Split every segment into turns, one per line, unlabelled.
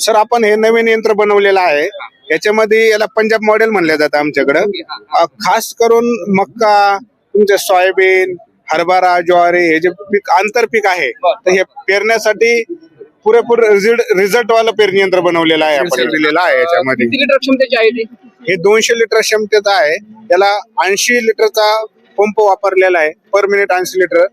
Sir आपण हे नवीन यंत्र बनवलेलं आहे. याच्यामध्ये याला पंजाब मॉडेल म्हणलं जातं आमच्याकडं. खास करून मक्का तुमचे सोयाबीन हरभरा ज्वारी हे जे पीक आंतरपीक आहे तर हे पेरण्यासाठी पुरेपूर रिझल्ट रिझल्ट वालं पेरणी यंत्र बनवलेलं आहे आपण दिलेलं आहे याच्यामध्ये. हे दोनशे लिटर क्षमतेचा आहे. याला ऐंशी लिटरचा पंप वापरलेला आहे पर मिनिट ऐंशी लिटर.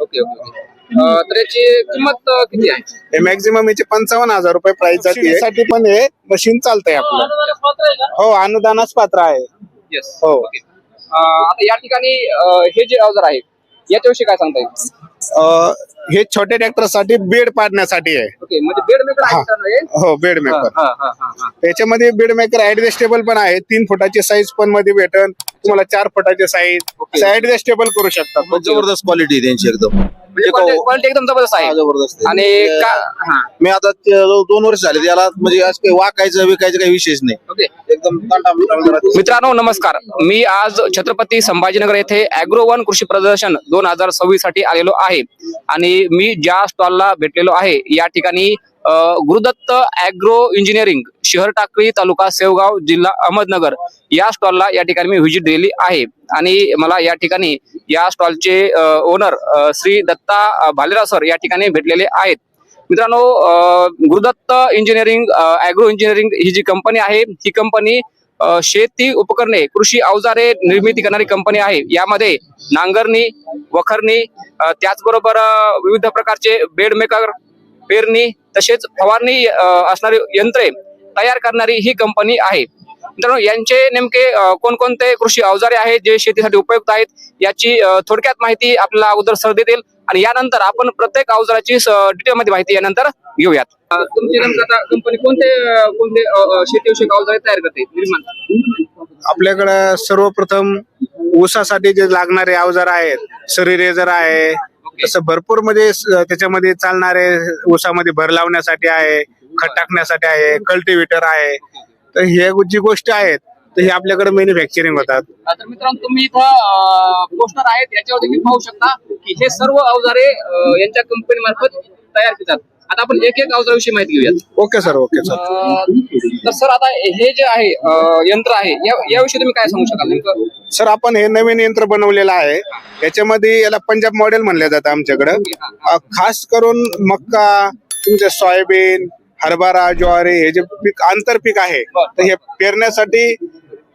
Okay okay. तर याची किंमत अं, किती आहे?
हे मॅक्झिमम याचे पंचावन्न हजार रुपये प्राइस जाते. साठी पण हे मशीन चालतंय आपलं. हो अनुदानाच पात्र आहे.
येस
हो.
ओके अं, आता या ठिकाणी अं, हे जे अवजार आहे याच्याविषयी काय सांगता येईल?
अं, हे छोट्या ट्रॅक्टरसाठी बेड पाडण्यासाठी आहे.
ओके म्हणजे बेड मेकर आहे
हा.
का हे?
हो बेड मेकर
हा, हा, हा, हा.
त्याच्यामध्ये बेड मेकर ऍडजस्टेबल पण आहे. तीन फुटाची साईज पण मध्ये भेटन. तुम्हाला चार फुटाची साईज. ऍडजस्टेबल करू शकता.
जबरदस्त क्वालिटी आहे त्यांची एकदम.
म्हणजे quality- quality एकदम जबरदस्त आहे.
जबरदस्त.
आणि
मी,
का- हा,
मी आता ते जवळ दोन वर्ष झाले त्याला म्हणजे असं काही वाकायचं विकायचं काही विशेष नाही. एकदम
मित्रांनो नमस्कार. मी आज छत्रपती संभाजीनगर येथे अॅग्रो वन कृषी प्रदर्शन दोन हजार सव्वीससाठी आलेलो आहे. आणि मी ज्या स्टॉलला भेटलेलो आहे या ठिकाणी अ, गुरुदत्त अॅग्रो इंजिनिअरिंग शहर टाकळी तालुका सेवगाव जिल्हा अहमदनगर या स्टॉलला या ठिकाणी मी व्हिजिट दिली आहे. आणि मला या ठिकाणी या स्टॉलचे ओनर श्री दत्ता भालेराव सर या ठिकाणी भेटलेले आहेत. मित्रांनो गुरुदत्त इंजिनिअरिंग अॅग्रो इंजिनिअरिंग ही जी कंपनी आहे ही कंपनी शेती उपकरणे कृषी अवजारे निर्मिती करणारी कंपनी आहे. यामध्ये नांगरणी वखरणी त्याचबरोबर विविध प्रकारचे बेड मेकर पेरणी तसेच फवारणी असणारी यंत्रे तयार करणारी ही कंपनी आहे. मित्रांनो यांचे नेमके कोणकोणते कृषी अवजारे आहेत जे शेतीसाठी उपयुक्त आहेत याची थोडक्यात माहिती आपल्याला अगोदर सर देतील. आणि यानंतर आपण प्रत्येक अवजाराची डिटेल मध्ये माहिती यानंतर घेऊयात. तुमची आता कंपनी कोणते कोणते शेतीविषयक अवजारे तयार करते निर्माण?
आपल्याकडं सर्वप्रथम ऊसासाठी जे लागणारे अवजार आहेत सरी रेजर आहे. तसं भरपूर म्हणजे त्याच्यामध्ये चालणारे ऊसामध्ये भर लावण्यासाठी आहे. खत टाकण्यासाठी आहे कल्टिवेटर आहे. तर हे जी गोष्टी आहेत तर हे आपल्याकडे मॅन्युफॅक्चरिंग होतात.
तर मित्रांनो तुम्ही इथं पोस्टर आहेत याच्यावर देखील पाहू शकता की हे सर्व अवजारे यांच्या कंपनी मार्फत तयार करतात आता आपण एक एक अवजाराविषयी माहिती घेऊयात.
Okay sir okay sir.
तर सर आता हे जे आहे यंत्र आहे याविषयी तुम्ही काय सांगू शकाल नेमकं?
सर आपण हे नवीन यंत्र बनवलेलं आहे. याच्यामध्ये याला पंजाब मॉडेल म्हणलं जातं आमच्याकडं. अ, खास करून मक्का तुमचे सोयाबीन हरभरा ज्वारी हे जे पीक आंतरपीक आहे तर हे पेरण्यासाठी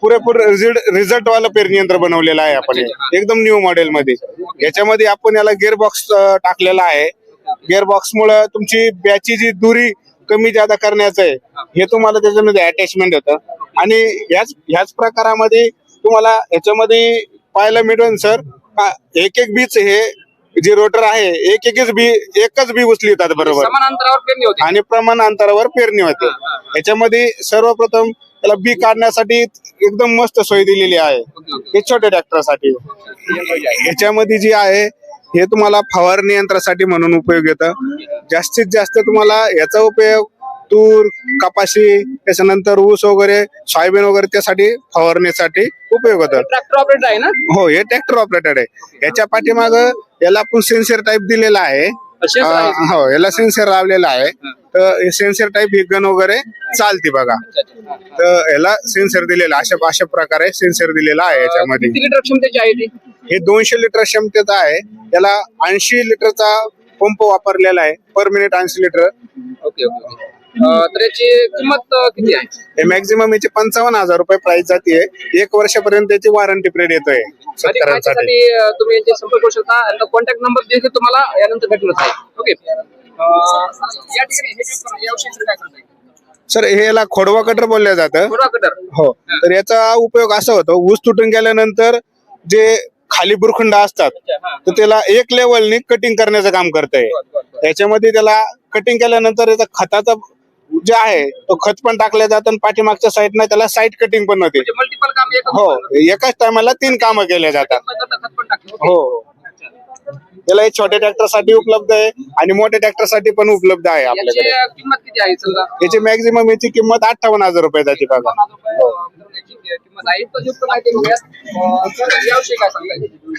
पुरेपूर रिझल्ट रिझल्ट वाला पेरणी यंत्र बनवलेलं आहे आपण एकदम न्यू मॉडेल मध्ये. याच्यामध्ये आपण याला गिअर बॉक्स टाकलेला आहे. गिअर बॉक्स मुळे तुमची बॅची जी दुरी कमी जादा करण्याचं आहे हे तुम्हाला त्याच्यामध्ये अटॅचमेंट होतं आणि ह्याच ह्याच प्रकारामध्ये तुम्हाला याच्यामध्ये पाहायला मिळेल सर एक एक बीच हे जे रोटर आहे एक एकच बी एकच बी बरोबर.
समान अंतरावर पेरणी होते.
आणि प्रमाण अंतरावर पेरणी होते. याच्यामध्ये सर्वप्रथम त्याला बी काढण्यासाठी एकदम मस्त सोय दिलेली आहे. हे छोट्या ट्रॅक्टरसाठी. याच्यामध्ये जी आहे हे तुम्हाला फवारणी यंत्रासाठी म्हणून उपयोग येतं. जास्तीत जास्त तुम्हाला याचा उपयोग तूर कपाशी त्याच्यानंतर ऊस वगैरे सोयाबीन वगैरे त्यासाठी फवारणीसाठी उपयोग होतात.
ट्रॅक्टर ऑपरेटर आहे ना?
हो हे ट्रॅक्टर ऑपरेटेड आहे. याच्या पाठीमाग याला आपण सेन्सर टाईप दिलेला आहे. अं, हो याला सेन्सर लावलेला आहे. तर सेन्सर टाईप ही गन वगैरे चालते बघा. तर याला सेन्सर दिलेला अशा अशा प्रकारे सेन्सर दिलेला आहे याच्यामध्ये.
किती लिटर क्षमतेची आहे ती?
हे दोनशे लिटर क्षमतेचा आहे. याला ऐंशी लिटरचा पंप वापरलेला आहे. पर मिनिट ऐंशी लिटर.
Okay okay. तर याची किंमत किती आहे?
हे मॅक्झिमम याचे पंचावन्न हजार रुपये प्राइस जाते एक वर्षापर्यंत त्याची वॉरंटी पिरियड येतोय
अधिक
शेतकऱ्यांसाठी
माहितीसाठी अ, तुम्ही यांचे संपर्क करू शकता. आणि कॉन्टॅक्ट नंबर देखील तुम्हाला यानंतर भेटणार आहे. ओके या ठिकाणी हे जे आहे, काय
सर हे याला खोडवा कटर बोललं जातं.
कटर
हो. तर याचा उपयोग असा होतो ऊस तुटून गेल्यानंतर जे खाली बुरखंड असतात तर त्याला एक लेवलनी कटिंग करण्याचं काम करतंय. याच्यामध्ये त्याला कटिंग केल्यानंतर याचा खताचा जे आहे तो खत पण टाकलं जातं आणि पाठीमागच्या साईडनं त्याला साईड कटिंग पण होते.
म्हणजे मल्टिपल काम एक
हो एकाच टायमाला तीन कामं केले जातात.
खत पण टाकलं.
हो. याला हे छोट्या ट्रॅक्टरसाठी उपलब्ध आहे आणि मोठ्या ट्रॅक्टरसाठी पण उपलब्द आहे
याची
आपल्याकडे.
अ, किंमत किती आहे समजा?
याची मॅक्झिमम याची किंमत अठ्ठावन्न हजार रुपये जाते बघा.
पन्नास रुपये, अ, याची किंमत आहे तर जे पण आहे ते बघूया. अ, सर, याविषयी काय सांगायचं?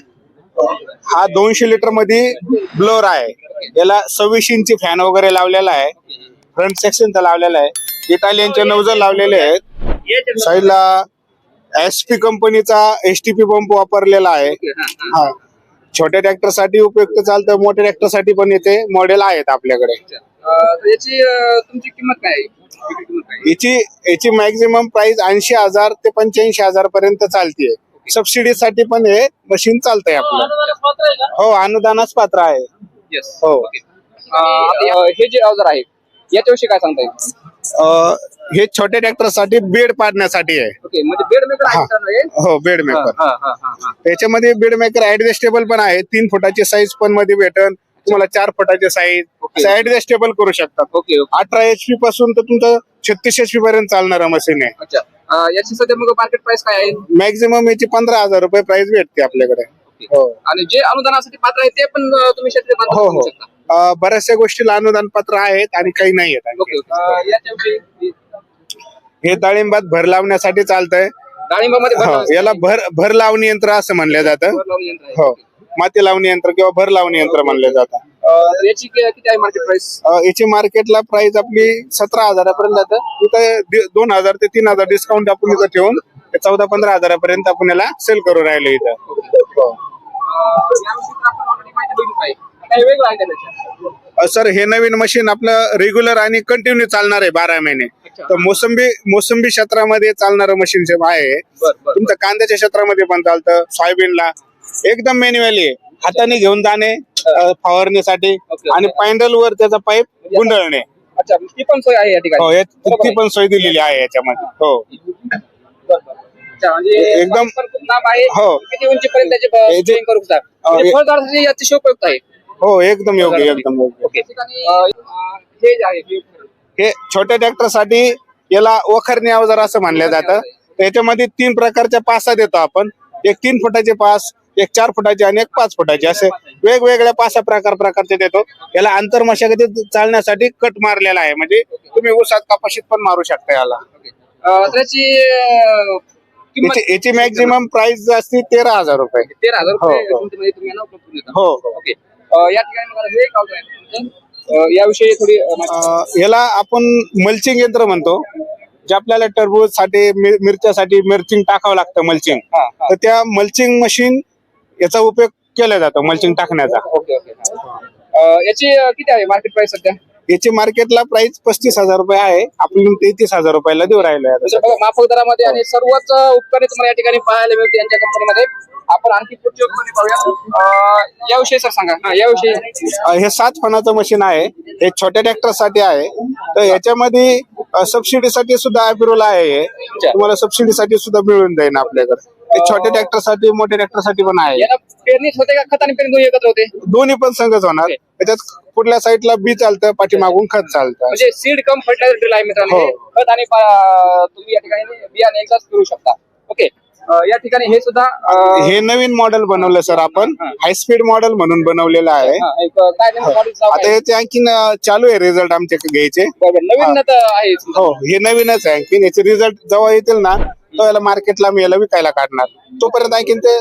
हा दोनशे लिटरमध्ये ब्लोअर आहे. याला सव्वीस इंची फॅन वगैरे लावलेला आहे. फ्रंट सेक्शनचा लावलेला आहे. इटालियनचे नवजल लावलेले आहेत. साईडला एस पी कंपनीचा एस टी पी पंप वापरलेला आहे. हा छोट्या ट्रॅक्टरसाठी उपयुक्त चालतं मोठ्या ट्रॅक्टरसाठी पण येते. मॉडेल आहेत आपल्याकडे.
याची तुमची किंमत काय?
याची याची मॅक्झिमम प्राइस ऐंशी हजार ते पंच्याऐंशी हजार पर्यंत चालतीये. सबसिडी साठी पण हे मशीन चालतंय आपलं. हो अनुदानाच पात्र आहे. हो.
अं, हे जे अवजार आहे याच्याविषयी काय सांगता येईल?
अं, हे छोट्या ट्रॅक्टरसाठी बेड पाडण्यासाठी आहे.
ओके म्हणजे बेड मेकर
हा.
मित्रांनो
बेड मेकर. त्याच्यामध्ये बेड मेकर ऍडजस्टेबल पण आहे. तीन फुटाची साईज पण मध्ये भेटन. तुम्हाला चार फुटाची साईज
Okay.
ऍडजस्टेबल करू शकतात
ओके ओके.
अठरा एच पी पासून तर तुमचं छत्तीस एच पी पर्यंत चालणारा मशीन आहे.
अच्छा. अं, याची सध्या मग मार्केट प्राइस काय आहे?
मॅक्झिमम याची पंधरा हजार रुपये प्राइस भेटते आपल्याकडे. हो.
आणि जे अनुदानासाठी पात्र आहे ते पण अं, तुम्ही शेतकरी
हो
बांधव
हो.
करू शकता.
अं, बऱ्याचशा गोष्टीला अनुदान पत्र आहेत आणि काही नाही आहेत हे डाळिंबात भर लावण्यासाठी चालतंय.
डाळिंबामध्ये
हो याला भर भर लावणी यंत्र असं म्हणलं जातं. हो माती लावणी यंत्र किंवा भर लावणी यंत्र म्हणलं जातं.
याची कि- किती आहे मार्केट प्राइस
अं, याची मार्केटला प्राइस आपली सतरा हजारापर्यंत जातं. इथं दोन हजार ते तीन हजार डिस्काउंट आपण इथं ठेवून चौदा पंधरा हजारापर्यंत आपण याला सेल करू राहिलो इथं.
आहे काही आहे
सर हे नवीन मशीन आपलं रेग्युलर आणि कंटिन्यू चालणार आहे बारा महिने.
अच्छा.
तर मोसंबी मोसंबी क्षेत्रामध्ये चालणारं मशीन आहे
बर बर
तुमचं कांद्याच्या क्षेत्रामध्ये पण चालतं सोयाबीनला. एकदम मॅन्युअली आहे. हाताने घेऊन जाणे अं, फवारणीसाठी
ओके.
आणि पॅन्डल वर त्याचा पाईप गुंडळणे.
अच्छा ती पण सोय आहे या ठिकाणी?
हो यात-
बरोबर
ती
आहे.
पण सोय दिलेली आहे याच्यामध्ये. हो.
बर, बर. अच्छा म्हणजे
एकदम-
पण खूप लांब आहे.
हो.
किती उंचीपर्यंत त्याचे
हे
ब-
जे-
spraying करू शकता?
अं,
म्हणजे
हे-
फळझाडासाठी उपयुक्त आहे.
हो एकदम योग्य एकदम योग्य.
ओके. हे जे आहे हे-
हे छोट्या ट्रॅक्टरसाठी याला वखरणी अवजार असं म्हणलं जातं. त्याच्यामध्ये तीन प्रकारच्या पासा देतो आपण. एक तीन फुटाचे पास एक चार फुटाचे आणि एक पाच फुटाचे. असे वेगवेगळ्या पासा प्रकार प्रकारचे देतो. याला अंतर मशागतीत चालण्यासाठी कट मारलेला आहे. म्हणजे तुम्ही ऊसात कपाशीत पण मारू शकता याला.
त्याची
याची याची मॅक्झिमम प्राइस असते तेरा हजार रुपये.
तेरा हजार
हो,
रुपये
हो.
तुम्ही उपलब्ध देता.
हो हो.
ओके. या ठिकाणी मला हे आहे याविषयी थोडी माहिती-
याला आपण मल्चिंग यंत्र म्हणतो जे आपल्याला टरबूजसाठी मिर- मिरच्यासाठी मिरचिंग टाकावं लागतं मल्चिंग
हा, हा.
तर त्या मल्चिंग मशीन याचा उपयोग केला जातो मल्चिंग टाकण्याचा.
Okay okay. अं, याची अं, किती आहे मार्केट प्राइस सध्या?
याची मार्केटला प्राइस पस्तीस हजार रुपये आहे. आपण तेहतीस हजार रुपयाला देऊ राहिलो आहे
माफक दरामध्ये आणि सर्वच उपकरणे तुम्हाला या ठिकाणी पाहायला मिळते यांच्या कंपनीमध्ये. आपण आणखी पुढची उपकरणे पाहूया. याविषयी सर सांगा. हा याविषयी.
हे सात फणाचं मशीन आहे. हे छोट्या ट्रॅक्टरसाठी आहे. तर याच्यामध्ये सबसिडी साठी सुद्धा अप्रुव्हल आहे हे. तुम्हाला सबसिडी साठी सुद्धा मिळून जाईल आपल्याकडे. हे छोट्या ट्रॅक्टरसाठी मोठ्या ट्रॅक्टरसाठी पण आहे.
याला पेरणीच होते का खत आणि पेरणी दोन्ही एकत्र होते?
दोन्ही पण संघच होणार. त्याच्यात पुढल्या साईडला बी चालतं पाठीमागून खत चालतं.
म्हणजे सीड कम फर्टिलायझर ड्रिल आहे मित्रांनो.
हो.
खत आणि पा- तुम्ही या ठिकाणी बियाणे एकदाच करू शकता. ओके. अं, या ठिकाणी हे सुद्धा अं,
हे नवीन मॉडेल बनवलं सर आपण. हाय स्पीड मॉडेल म्हणून बनवलेलं आहे.
हा, एक काय नेमकं model चं नाव
आता
काय?
याचे आणखीन अं, चालू आहे रिझल्ट आमचे घ्यायचे.
बरोबर नवीन
हा.
आहे.
हो हे नवीनच आहे आणखीन. याचे रिझल्ट जेव्हा येतील ना तो याला मार्केटला मी याला विकायला काढणार. तोपर्यंत आणखीन ते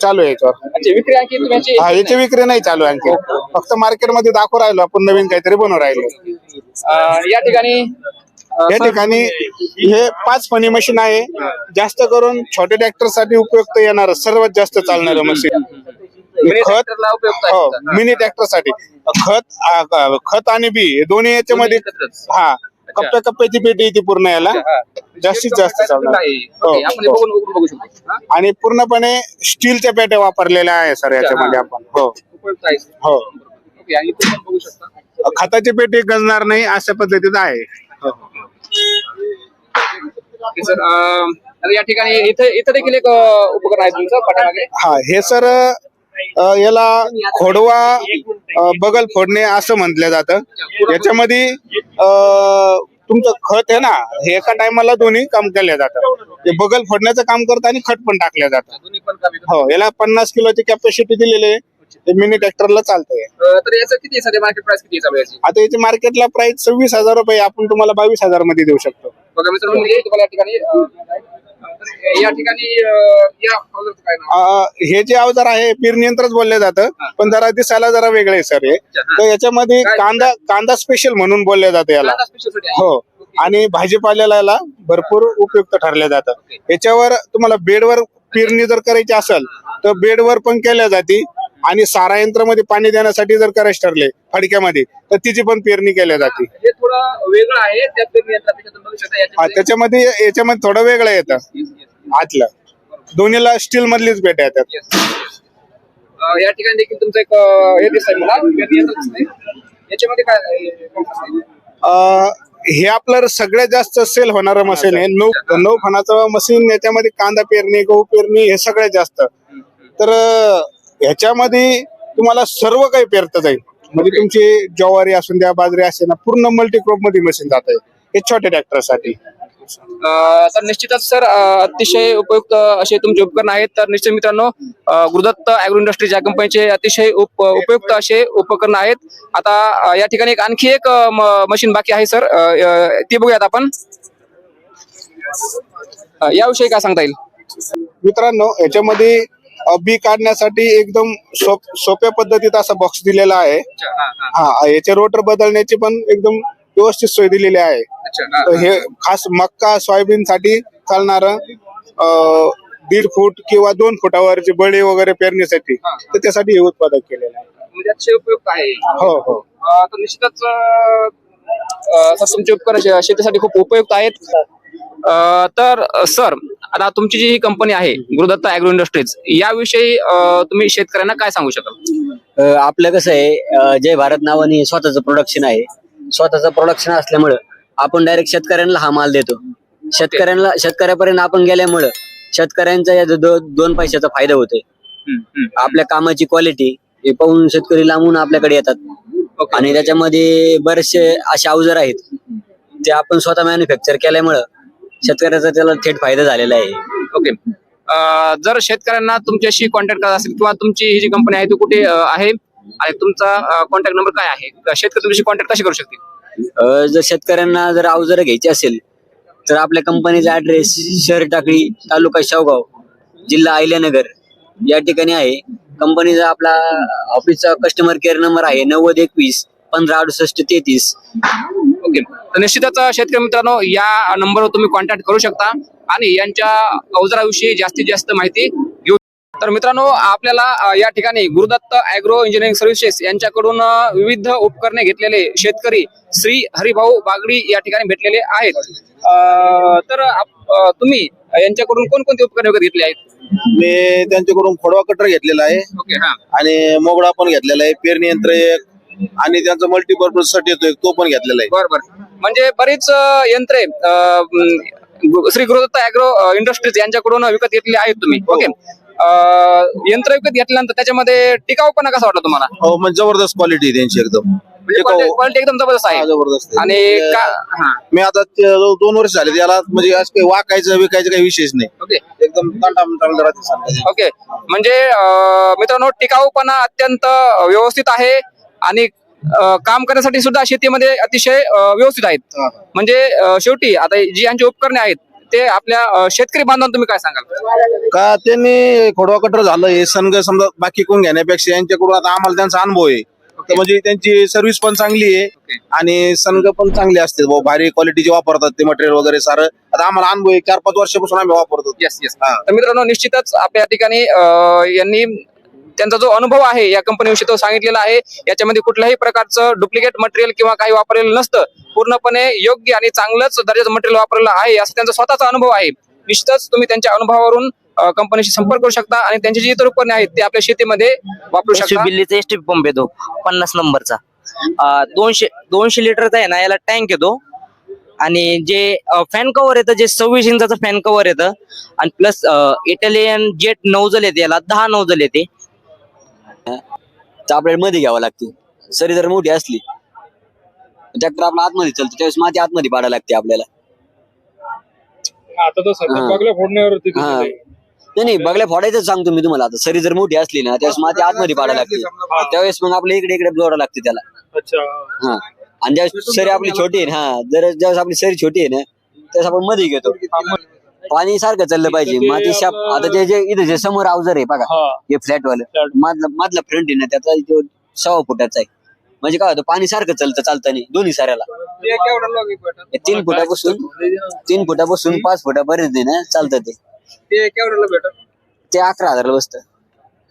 चालू आहे याच्यावर.
अच्छा विक्री आणखी तुम्ही
हा याची विक्री नाही चालू आहे आणखी फक्त मार्केटमध्ये दाखवू राहिलो आपण नवीन काहीतरी बनवू राहिलो.
या ठिकाणी अं,
या ठिकाणी हे पाच फणी मशीन आहे. जास्त करून छोट्या ट्रॅक्टरसाठी उपयुक्त येणार सर्वात जास्त चालणार मशीन खत
ट्रॅक्टरला उपयुक्त आहे.
हो. मिनी ट्रॅक्टरसाठी. खत आ, खत आणि बी हे दोन्ही याच्यामध्ये
एकत्रच.
हा कप्प्या कप्प्याची पेटी येते पूर्ण याला.
हा.
जास्तीत जास्त
आहे.
चालणार. हो,
हे
हो.
बघू शकतो. हा?
आणि पूर्णपणे स्टीलच्या पेट्या वापरलेल्या आहे सर याच्यामध्ये आपण. हो.
उपयुक्त आहे
हो.
ओके आणि इथे पण बघू शकता.
खताची पेटी गंजणार नाही अशा पद्धतीत आहे.
ओके, सर अं, तर या ठिकाणी इथे इथे देखील एक अं, उपकरण आहे तुमचं पाठीमागे.
हा हे सर अ, याला खोडवा अ, बगल फोडणे असं म्हटलं जातं. याच्यामध्ये तुमचं खत आहे ना हे एका टायमाला दोन्ही काम केलं जातं हे बगल फोडण्याचं काम करतं आणि खत पण टाकलं जातं
दोन्ही पण कामी करतात.
हो याला पन्नास किलोची कॅपॅसिटी दिलेली आहे. हे मिनी ट्रॅक्टरला चालतंय.
अं, तर याचं किती सध्या? मार्केट प्राइस किती आहे चालू याची?
आता याची मार्केटला प्राइस सव्वीस हजार रुपये आपण तुम्हाला बावीस हजारमध्ये देऊ शकतो.
बघा मित्रांनो तुम्हाला या ठिकाणी अं, तर या ठिकाणी अं, या अवजाराचं काय नाव?
अ, हे जे अवजार आहे पेरणी यंत्रच बोलले जातं पण जरा दिसायला जरा वेगळे आहे सर हे. तर याच्यामध्ये कांदा कांदा स्पेशल म्हणून बोलले जाते याला.
कांदा special साठी आहे.
हो. आणि भाजीपाल्याला याला भरपूर उपयुक्त ठरले जातं. याच्यावर तुम्हाला बेडवर पेरणी जर करायची असेल तर बेडवर पण केल्या जाते. आणि सारा यंत्रामध्ये पाणी देण्यासाठी जर करायचे ठरले फडक्यामध्ये तर तिची पण पेरणी केल्या जाते.
हे थोडं वेगळं आहे त्या पेरणी यंत्रात त्याच्यातून बघू शकता
हा,
याच्यामध्ये-
त्याच्यामध्ये याच्यामध्ये थोडं वेगळं येतं
Yes, yes.
आतलं. दोन्हीला स्टील मधलीच भेट येतात
Yes, yes. अं, या ठिकाणी देखील तुमचं एक अं, हे दिसतंय मला. पेरणी यंत्र दिसतंय याच्यामध्ये काय आहे? काय दिसतंय?
अ, हे आपलं सगळ्यात जास्त सेल होणारं मशीन आहे. नऊ नऊ फणाचं मशीन याच्यामध्ये कांदा पेरणी गहू पेरणी हे सगळ्यात जास्त. तर अ, ह्याच्यामध्ये तुम्हाला सर्व काही पेरतं जाईल. म्हणजे तुमची ज्वारी असून द्या बाजरी असेल ना पूर्ण मल्टीक्रॉपमध्ये मशीन जात आहे. हे छोट्या ट्रॅक्टरसाठी
अं, तर निश्चितच सर अं, अतिशय उपयुक्त असे तुमचे उपकरण आहेत. तर निश्चित मित्रांनो अं, गुरुदत्त अॅग्रो इंडस्ट्रीज या कंपनीचे अतिशय उप उपयुक्त असे उपकरण आहेत. आता अं, या ठिकाणी एक आणखी एक मशीन बाकी आहे सर. अं, अं, ती बघूयात आपण. अं, याविषयी काय सांगता येईल?
मित्रांनो याच्यामध्ये बी काढण्यासाठी एकदम सोप सोप्या पद्धतीत असा बॉक्स दिलेला आहे. हा याचे रोटर बदलण्याची पण एकदम व्यवस्थित सोय दिलेली आहे. तर हे खास मक्का सोयाबीन साठी चालणार दीड फूट किंवा दोन फुटावरचे बळी वगैरे पेरण्यासाठी तर त्यासाठी हे उत्पादक केलेलं आहे.
म्हणजे उपयुक्त आहे.
हो हो.
तर निश्चितच तुमचे उपकरण शेतीसाठी खूप उपयुक्त आहेत. तर सर आता तुमची जी ही कंपनी आहे गुरुदत्त अॅग्रो इंडस्ट्रीज याविषयी तुम्ही शेतकऱ्यांना काय सांगू शकाल?
अ, आपलं कसं आहे जय भारत नावाने स्वतःचं प्रोडक्शन आहे. स्वतःचं प्रोडक्शन असल्यामुळं आपण डायरेक्ट शेतकऱ्यांना हा माल देतो. शेतकऱ्यांना शेतकऱ्यापर्यंत आपण गेल्यामुळं शेतकऱ्यांचा या दो- दोन पैशाचा फायदा होतोय. आपल्या कामाची क्वालिटी हे पाहून शेतकरी लांबून आपल्याकडे येतात. आणि त्याच्यामध्ये बरेचसे असे अवजार आहेत ते आपण स्वतः मॅन्युफॅक्चर केल्यामुळं शेतकऱ्याचा त्याला थेट फायदा झालेला आहे.
ओके. अं, जर शेतकऱ्यांना तुमच्याशी कॉन्टॅक्ट करायचा असेल किंवा तुमची ही जी कंपनी आहे ती कुठे अं, आहे? आणि तुमचा कॉन्टॅक्ट नंबर काय आहे? शेतकरी तुमच्याशी कॉन्टॅक्ट कशी करू शकतील?
अ, जर शेतकऱ्यांना जर अवजारं घ्यायची असेल तर आपल्या कंपनीचा ऍड्रेस शहर टाकळी तालुका शेवगाव जिल्हा अहिल्यानगर या ठिकाणी आहे. कंपनीचा आपला ऑफिसचा कस्टमर केअर नंबर आहे नव्वद एकवीस पंधरा अडुसष्ट तेहतीस.
ओके तर निश्चितच शेतकरी मित्रांनो या नंबरवर तुम्ही कॉन्टॅक्ट करू शकता आणि यांच्या अवजाराविषयी जास्तीत जास्त माहिती घेऊ तर मित्रांनो आपल्याला या ठिकाणी गुरुदत्त अॅग्रो इंजिनिअरिंग सर्व्हिसेस यांच्याकडून विविध उपकरणे घेतलेले शेतकरी श्री हरिभाऊ बागडी या ठिकाणी भेटलेले आहेत. तर तुम्ही यांच्याकडून कोणकोणती उपकरणे वगैरे घेतली आहेत?
मी त्यांच्याकडून खोडवा कटर घेतलेला आहे.
हा.
आणि मोगडा पण घेतलेला आहे. पेरणी यंत्र एक आणि त्यांचा मल्टीपर्पजसाठी येतो एक तो पण घेतलेला आहे.
बर बर म्हणजे बरीच अ, यंत्रे अ, म, गु- श्री गुरुदत्त अॅग्रो इंडस्ट्रीज यांच्याकडून विकत घेतलेली आहेत तुम्ही. ओके. अ, यंत्र विकत घेतल्यानंतर त्याच्यामध्ये टिकाऊपणा कसा वाटला तुम्हाला?
हो म्हणजे जबरदस्त क्वालिटी आहे त्यांची एकदम.
म्हणजे
टिकाऊ.
क्वालिटी एकदम जबरदस्त
हा,
आहे
जबरदस्त आहे.
आणि
म्हणजे
का- हा,
मी आता ते जवळ दोन वर्ष झाले त्याला म्हणजे असं काही वाकायचं विकायचं काही विशेष नाही.
ओके.
एकदम राहते.
ओके. म्हणजे अ, मित्रांनो टिकाऊपणा अत्यंत व्यवस्थित आहे. आणि काम करण्यासाठी सुद्धा शेतीमध्ये अतिशय व्यवस्थित आहेत. म्हणजे शेवटी आता जी यांची उपकरणे आहेत ते आपल्या शेतकरी बांधवांना तुम्ही काय सांगाल?
का त्यांनी खोडवा कटर झालं हे संघ समजा बाकी कोण घेण्यापेक्षा यांच्याकडून आता आम्हाला त्यांचा अनुभव आहे. म्हणजे त्यांची सर्व्हिस पण चांगली आहे. आणि संघ पण चांगले असते भारी क्वालिटीचे वापरतात ते मटेरियल वगैरे सारं. आता आम्हाला अनुभव आहे चार पाच वर्षापासून आम्ही वापरतो.
Yes yes. तर मित्रांनो निश्चितच आपल्या ठिकाणी यांनी त्यांचा जो अनुभव आहे या कंपनीविषयी तो सांगितलेला आहे. याच्यामध्ये कुठल्याही प्रकारचं डुप्लिकेट मटेरियल किंवा काही वापरलेलं नसतं. पूर्णपणे योग्य आणि चांगलंच दर्जाचं मटेरियल वापरलेलं आहे असं त्यांचा स्वतःचा अनुभव आहे. निश्चितच तुम्ही त्यांच्या अनुभवावरून कंपनीशी संपर्क करू शकता आणि त्यांची जी इतर उपकरणे आहेत ते आपल्या शेतीमध्ये वापरू शकता.
बिल्लीचा एसटी पंप येतो पन्नास नंबरचा. दोनशे दोनशे लिटरचा आहे ना याला टँक येतो. आणि जे फॅन कव्हर येतं जे सव्वीस इंचाचं फॅन कव्हर येतं. आणि प्लस इटालियन जेट नौजल येते याला दहा नौजल येते.
तर आपल्याला मध्ये घ्यावं लागते. सरी जर मोठी असली ट्रॅक्टर आपला आतमध्ये चालतो त्यावेळेस माती आतमध्ये पाडायला लागते आपल्याला.
आता तर सध्या
हा.
बघल्या फोडण्यावरती दिसत
हा.
आहे.
नाही नाही बघल्या फोडायचं सांगतो मी तुम्हाला आता. सरी जर मोठी असली ना त्यावेळेस माती आतमध्ये पाडायला लागते. त्यावेळेस मग आपल्या इकडे इकडे जोडा लागते त्याला.
अच्छा.
हा. आणि ज्यावेळेस सरी आपली छोटी आहे ना हा जर ज्यावेळेस आपली सरी छोटी आहे ना त्यावेळेस आपण मध्ये घेतो. पाणी सारखं चाललं पाहिजे. माती शाप आता ते जे इथे जे समोर अवजार आहे बघा हे. फ्लॅट वालं मधला मधला फ्रंट आहे ना त्याचा जो सव्वा फुटाचा आहे. म्हणजे काय होतं पाणी सारखं चालतं चालतं नाही दोन्ही साऱ्याला. हे तीन फुटापासून तीन फुटापासून पाच फुटापर्यंत आहे ना चालतं ते. ते अकरा हजारला बसतं.